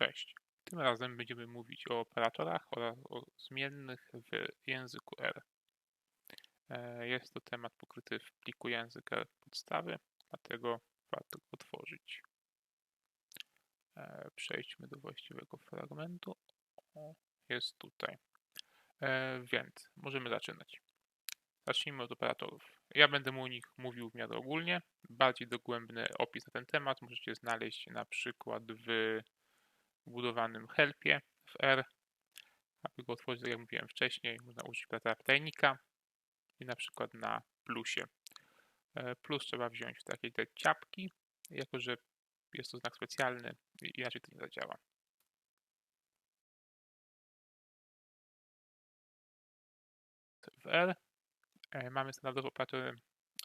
Cześć. Tym razem będziemy mówić o operatorach oraz o zmiennych w języku R. E, Jest to temat pokryty w pliku język R podstawy, dlatego warto go otworzyć. E, Przejdźmy do właściwego fragmentu. Jest tutaj. E, Więc możemy zaczynać. Zacznijmy od operatorów. Ja będę o nich mówił w miarę ogólnie. Bardziej dogłębny opis na ten temat możecie znaleźć na przykład w budowanym helpie w R. Aby go otworzyć, tak jak mówiłem wcześniej, można użyć operatora tajnika i na przykład na plusie. E, Plus trzeba wziąć w takiej te ciapki, jako że jest to znak specjalny i inaczej to nie zadziała. W R e, mamy standardowe operatory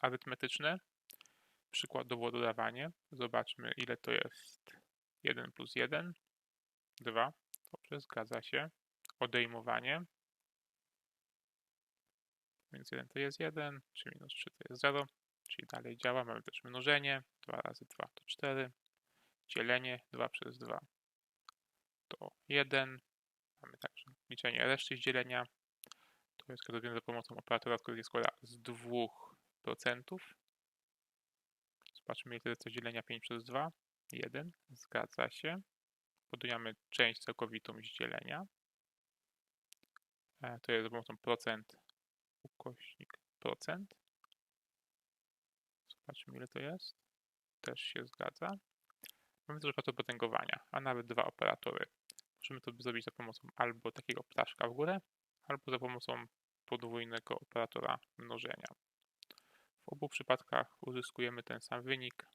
arytmetyczne. Przykładowo dodawanie. Zobaczmy ile to jest 1 plus 1. 2. Dobrze, zgadza się. Odejmowanie. Więc 1 to jest 1, 3 minus 3 to jest 0, czyli dalej działa. Mamy też mnożenie. 2 razy 2 to 4. Dzielenie 2 przez 2 to 1. Mamy także liczenie reszty z dzielenia. To jest robione za pomocą operatora, który się składa z 2%. Zobaczmy, ile to jest dzielenia 5 przez 2. 1. Zgadza się podujemy część całkowitą z dzielenia. E, To jest za pomocą procent ukośnik procent. Zobaczmy ile to jest. Też się zgadza. Mamy też operator potęgowania, a nawet dwa operatory. Możemy to zrobić za pomocą albo takiego ptaszka w górę, albo za pomocą podwójnego operatora mnożenia. W obu przypadkach uzyskujemy ten sam wynik,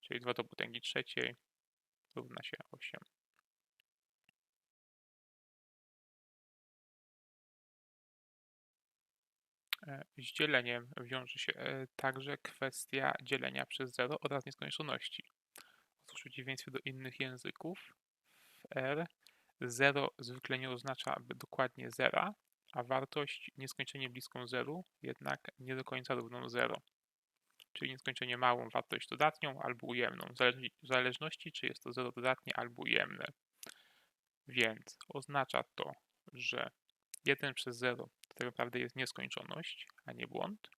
czyli 2 do potęgi trzeciej równa się 8. Z dzieleniem wiąże się e, także kwestia dzielenia przez 0 oraz nieskończoności. Otóż w przeciwieństwie do innych języków, w R 0 zwykle nie oznacza dokładnie zera, a wartość nieskończenie bliską zeru jednak nie do końca równą 0. Czyli nieskończenie małą wartość dodatnią albo ujemną, w zależności czy jest to 0 dodatnie albo ujemne. Więc oznacza to, że 1 przez 0 to tak naprawdę jest nieskończoność, a nie błąd.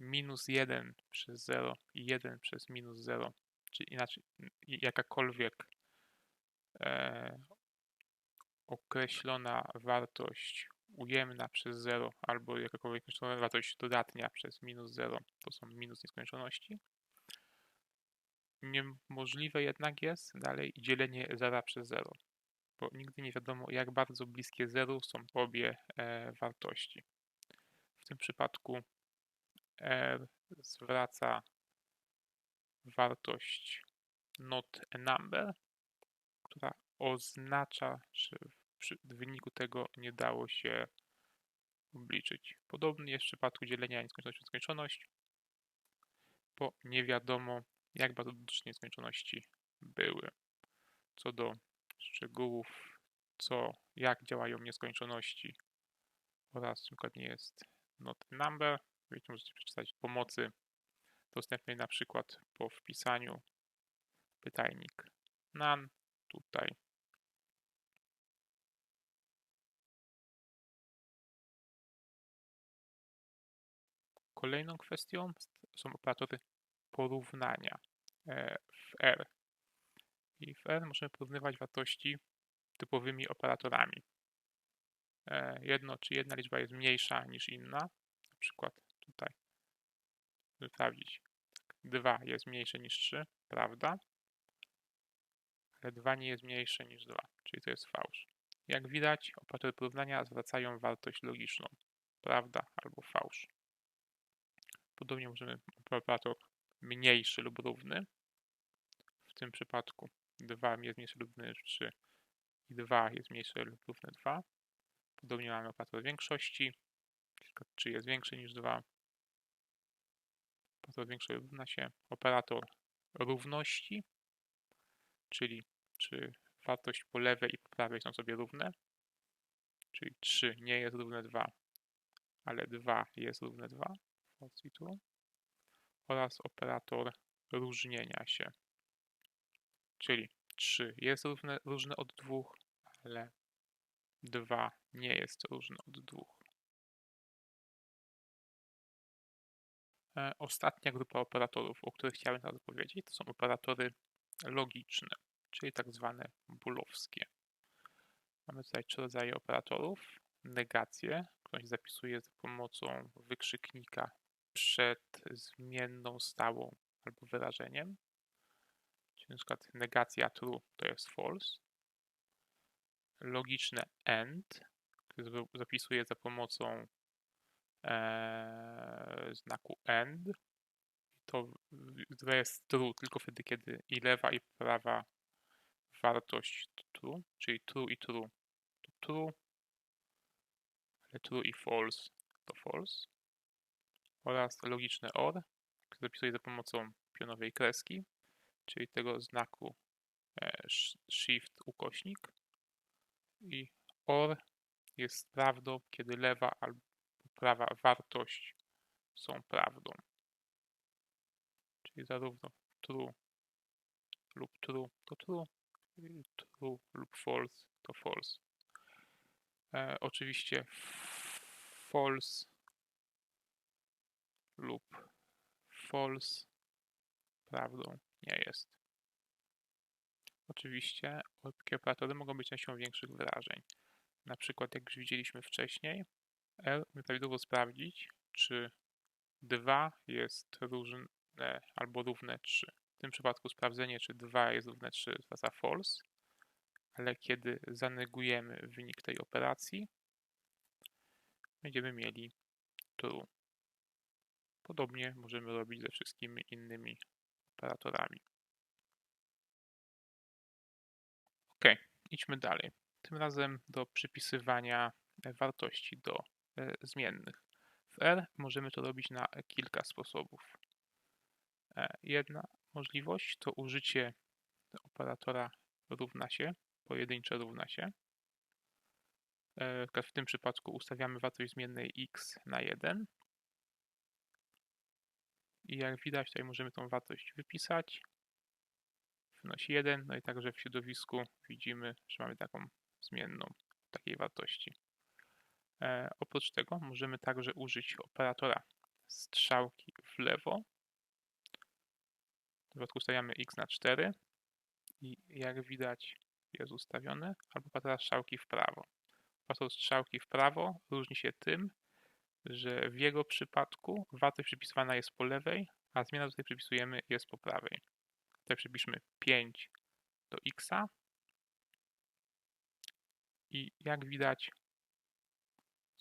Minus 1 przez 0 i 1 przez minus 0, czyli inaczej jakakolwiek e, określona wartość ujemna przez 0 albo jakakolwiek określona wartość dodatnia przez minus 0 to są minus nieskończoności. Niemożliwe jednak jest dalej dzielenie 0 przez 0 bo nigdy nie wiadomo, jak bardzo bliskie zeru są obie e, wartości. W tym przypadku R zwraca wartość not a number, która oznacza, że w, wyniku tego nie dało się obliczyć. Podobnie jest w przypadku dzielenia nieskończoność przez skończoność, bo nie wiadomo, jak bardzo dotycznie nieskończoności były. Co do szczegółów, co, jak działają nieskończoności oraz przykładnie jest not number. Wiecie, możecie przeczytać pomocy dostępnej na przykład po wpisaniu pytajnik none tutaj. Kolejną kwestią są operatory porównania e, w R. I w R możemy porównywać wartości typowymi operatorami. E, Jedno, czy jedna liczba jest mniejsza niż inna, na przykład tutaj sprawdzić. 2 jest mniejsze niż 3, prawda? Ale 2 nie jest mniejsze niż 2, czyli to jest fałsz. Jak widać, operatory porównania zwracają wartość logiczną, prawda albo fałsz. Podobnie możemy operator mniejszy lub równy. W tym przypadku 2 jest mniejsze lub równe niż 3 i 2 jest mniejsze lub równe 2. Podobnie mamy operator większości, tylko 3 jest większy niż 2. Operator większy równa się operator równości, czyli czy wartość po lewej i po prawej są sobie równe, czyli 3 nie jest równe 2, ale 2 jest równe 2 false i true, oraz operator różnienia się, czyli 3 jest równe, różne od 2, ale 2 nie jest różne od 2. E, Ostatnia grupa operatorów, o których chciałem teraz powiedzieć, to są operatory logiczne, czyli tak zwane boolowskie. Mamy tutaj trzy rodzaje operatorów. Negację, którą się zapisuje za pomocą wykrzyknika przed zmienną stałą albo wyrażeniem. Na przykład negacja true to jest false. Logiczne AND, które zapisuje za pomocą e, znaku AND. To, jest true tylko wtedy, kiedy i lewa i prawa wartość to true, czyli true i true to true, ale true i false to false. Oraz logiczne OR, które zapisuje za pomocą pionowej kreski, czyli tego znaku e, shift ukośnik. I OR jest prawdą, kiedy lewa albo prawa wartość są prawdą. Czyli zarówno true lub true to true, true lub false to false. E, oczywiście false lub false prawdą nie jest. Oczywiście takie operatory mogą być częścią większych wyrażeń. Na przykład, jak już widzieliśmy wcześniej, R umie prawidłowo sprawdzić, czy 2 jest różne albo równe 3. W tym przypadku sprawdzenie, czy 2 jest równe 3 zwraca false, ale kiedy zanegujemy wynik tej operacji, będziemy mieli true. Podobnie możemy robić ze wszystkimi innymi operatorami. Ok, idźmy dalej. Tym razem do przypisywania wartości do e, zmiennych. W R możemy to robić na kilka sposobów. E, jedna możliwość to użycie operatora równa się, pojedyncze równa się. E, w tym przypadku ustawiamy wartość zmiennej x na 1. I jak widać, tutaj możemy tą wartość wypisać. Wynosi 1, no i także w środowisku widzimy, że mamy taką zmienną takiej wartości. E, oprócz tego możemy także użyć operatora strzałki w lewo. W przypadku ustawiamy x na 4 i jak widać jest ustawiony, albo operatora strzałki w prawo. Operator strzałki w prawo różni się tym, że w jego przypadku wartość przypisywana jest po lewej, a zmiana, której przypisujemy jest po prawej. Tutaj przypiszmy 5 do x i jak widać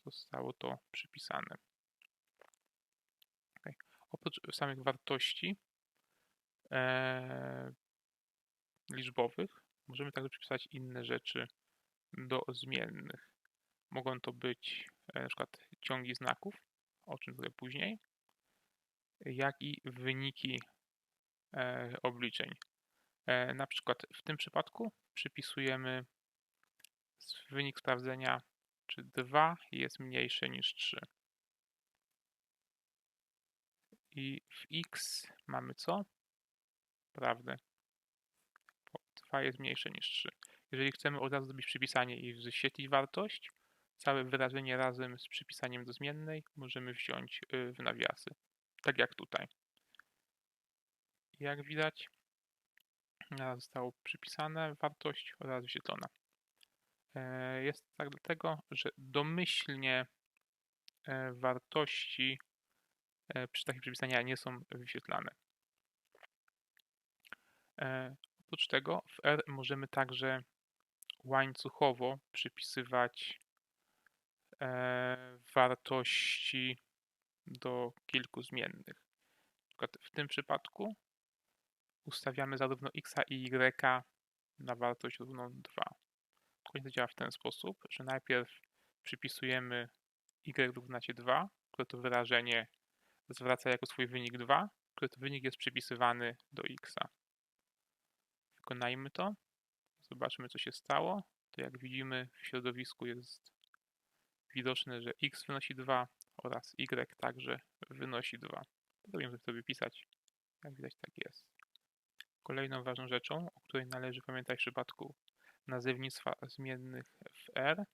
zostało to przypisane. Okay. Oprócz samych wartości e, liczbowych możemy także przypisać inne rzeczy do zmiennych. Mogą to być na przykład ciągi znaków, o czym trochę później, jak i wyniki e, obliczeń. E, na przykład w tym przypadku przypisujemy wynik sprawdzenia, czy 2 jest mniejsze niż 3. I w x mamy co? Prawdę. 2 jest mniejsze niż 3. Jeżeli chcemy od razu zrobić przypisanie i wyświetlić wartość, całe wyrażenie razem z przypisaniem do zmiennej możemy wziąć y, w nawiasy. Tak jak tutaj. Jak widać, zostało przypisane wartość oraz wyświetlona. E, jest tak dlatego, że domyślnie e, wartości e, przy takich przypisaniach nie są wyświetlane. Oprócz tego w R możemy także łańcuchowo przypisywać wartości do kilku zmiennych. w tym przypadku ustawiamy zarówno x i y na wartość równą 2. Dokładnie to działa w ten sposób, że najpierw przypisujemy y równa się 2, które to wyrażenie zwraca jako swój wynik 2, który to wynik jest przypisywany do x. Wykonajmy to. Zobaczmy, co się stało. To jak widzimy w środowisku jest widoczne, że x wynosi 2 oraz y także wynosi 2. Spróbujemy to wypisać. Jak widać, tak jest. Kolejną ważną rzeczą, o której należy pamiętać w przypadku nazewnictwa zmiennych w R,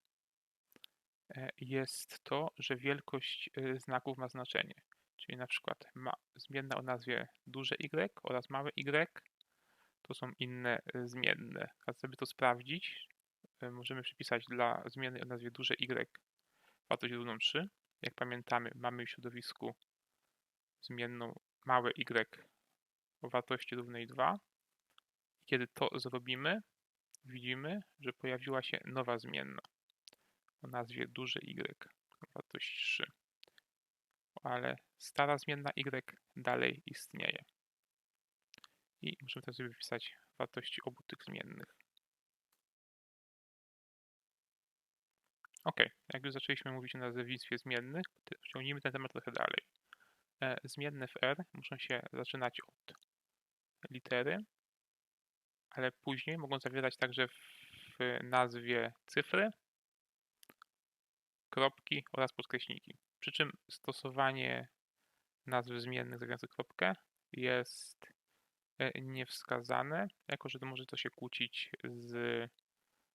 e, jest to, że wielkość e, znaków ma znaczenie. Czyli na przykład ma zmienna o nazwie duże Y oraz małe Y to są inne e, zmienne. A żeby to sprawdzić, możemy przypisać dla zmiennej o nazwie duże Y wartość równą 3. Jak pamiętamy, mamy w środowisku zmienną małe y o wartości równej 2. Kiedy to zrobimy, widzimy, że pojawiła się nowa zmienna o nazwie duże y o wartości 3. Ale stara zmienna y dalej istnieje. I możemy teraz wypisać wartości obu tych zmiennych. Ok, jak już zaczęliśmy mówić o nazewnictwie zmiennych, ciągnijmy ten temat trochę dalej. E, zmienne w R muszą się zaczynać od litery, ale później mogą zawierać także w nazwie cyfry, kropki oraz podkreśniki. Przy czym stosowanie nazw zmiennych zawierających kropkę jest e, niewskazane, jako że to może to się kłócić z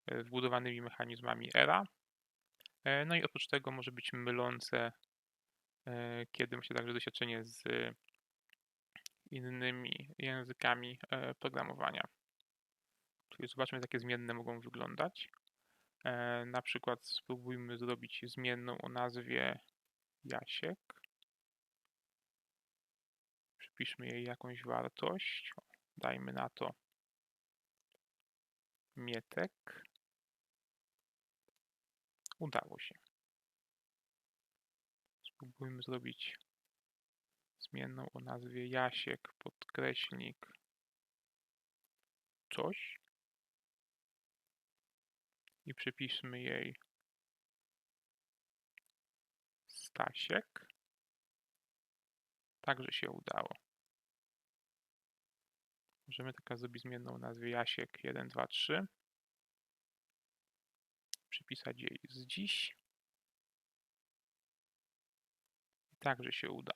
e, wbudowanymi mechanizmami ERA. No i oprócz tego może być mylące E, kiedy ma się także doświadczenie z innymi językami e, programowania. Czyli zobaczmy, jakie zmienne mogą wyglądać. E, na przykład spróbujmy zrobić zmienną o nazwie Jasiek. Przypiszmy jej jakąś wartość. Dajmy na to Mietek. Udało się. Spróbujmy zrobić zmienną o nazwie Jasiek, podkreślnik, coś i przypiszmy jej Stasiek. Także się udało. Możemy taka zrobić zmienną o nazwie Jasiek 1, 2, 3. Przypisać jej z dziś. także się uda.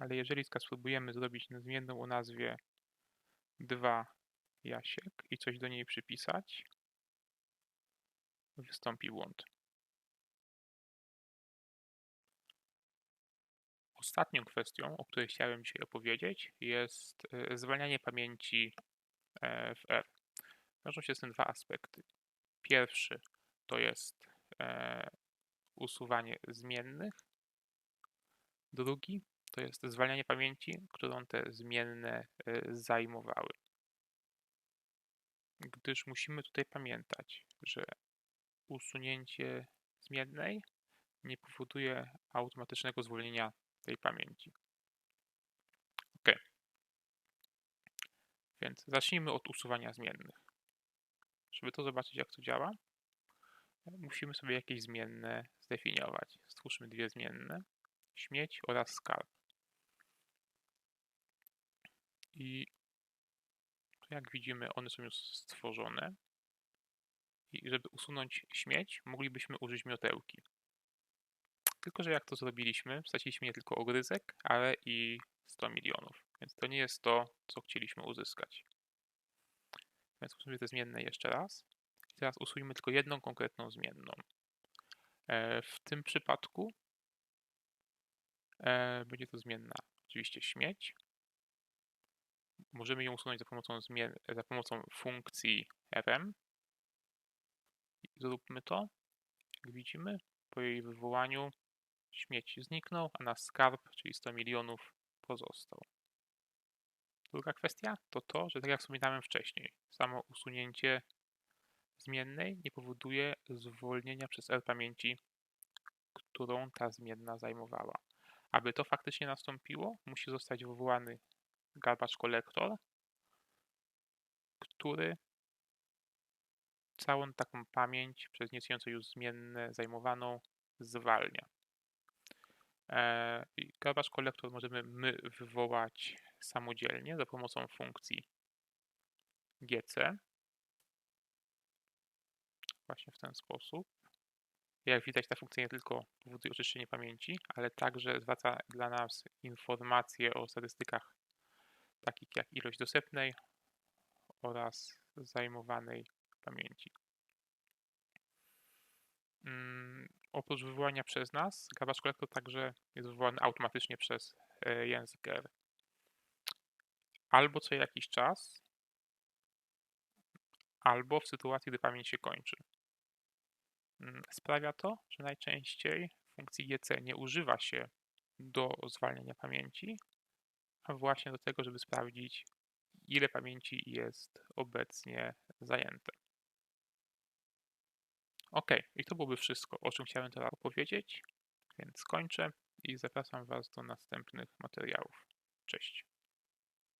Ale jeżeli spróbujemy zrobić zmienną o nazwie 2 Jasiek i coś do niej przypisać, wystąpi błąd. Ostatnią kwestią, o której chciałem dzisiaj opowiedzieć, jest e, zwalnianie pamięci e, w R. Wiążą się z tym dwa aspekty. Pierwszy to jest e, usuwanie zmiennych, Drugi to jest zwalnianie pamięci, którą te zmienne e, zajmowały. Gdyż musimy tutaj pamiętać, że usunięcie zmiennej nie powoduje automatycznego zwolnienia tej pamięci. Ok. Więc zacznijmy od usuwania zmiennych. Żeby to zobaczyć, jak to działa, musimy sobie jakieś zmienne zdefiniować. Stwórzmy dwie zmienne śmieć oraz skarb. I jak widzimy, one są już stworzone. I żeby usunąć śmieć, moglibyśmy użyć miotełki. Tylko, że jak to zrobiliśmy, straciliśmy nie tylko ogryzek, ale i 100 milionów. Więc to nie jest to, co chcieliśmy uzyskać. Więc usuńmy te zmienne jeszcze raz. Teraz usuńmy tylko jedną konkretną zmienną. E, w tym przypadku E, będzie to zmienna oczywiście śmieć. Możemy ją usunąć za pomocą, za pomocą funkcji rm. Zróbmy to. Jak widzimy, po jej wywołaniu śmieć zniknął, a nasz skarb, czyli 100 milionów, pozostał. Druga kwestia to to, że tak jak wspominałem wcześniej, samo usunięcie zmiennej nie powoduje zwolnienia przez R pamięci, którą ta zmienna zajmowała. Aby to faktycznie nastąpiło, musi zostać wywołany garbage collector, który całą taką pamięć przez nieistniejące już zmienne zajmowaną zwalnia. E, garbage collector możemy my wywołać samodzielnie za pomocą funkcji gc. Właśnie w ten sposób. Jak widać, ta funkcja nie tylko powoduje oczyszczenie pamięci, ale także zwraca dla nas informacje o statystykach takich jak ilość dostępnej oraz zajmowanej pamięci. Mm, oprócz wywołania przez nas, garbage collector także jest wywołany automatycznie przez e, język R. Albo co jakiś czas, albo w sytuacji, gdy pamięć się kończy. Mm, sprawia to, że najczęściej funkcji GC nie używa się do zwalniania pamięci, a właśnie do tego, żeby sprawdzić, ile pamięci jest obecnie zajęte. Ok, i to byłoby wszystko, o czym chciałem teraz opowiedzieć, więc kończę i zapraszam Was do następnych materiałów. Cześć.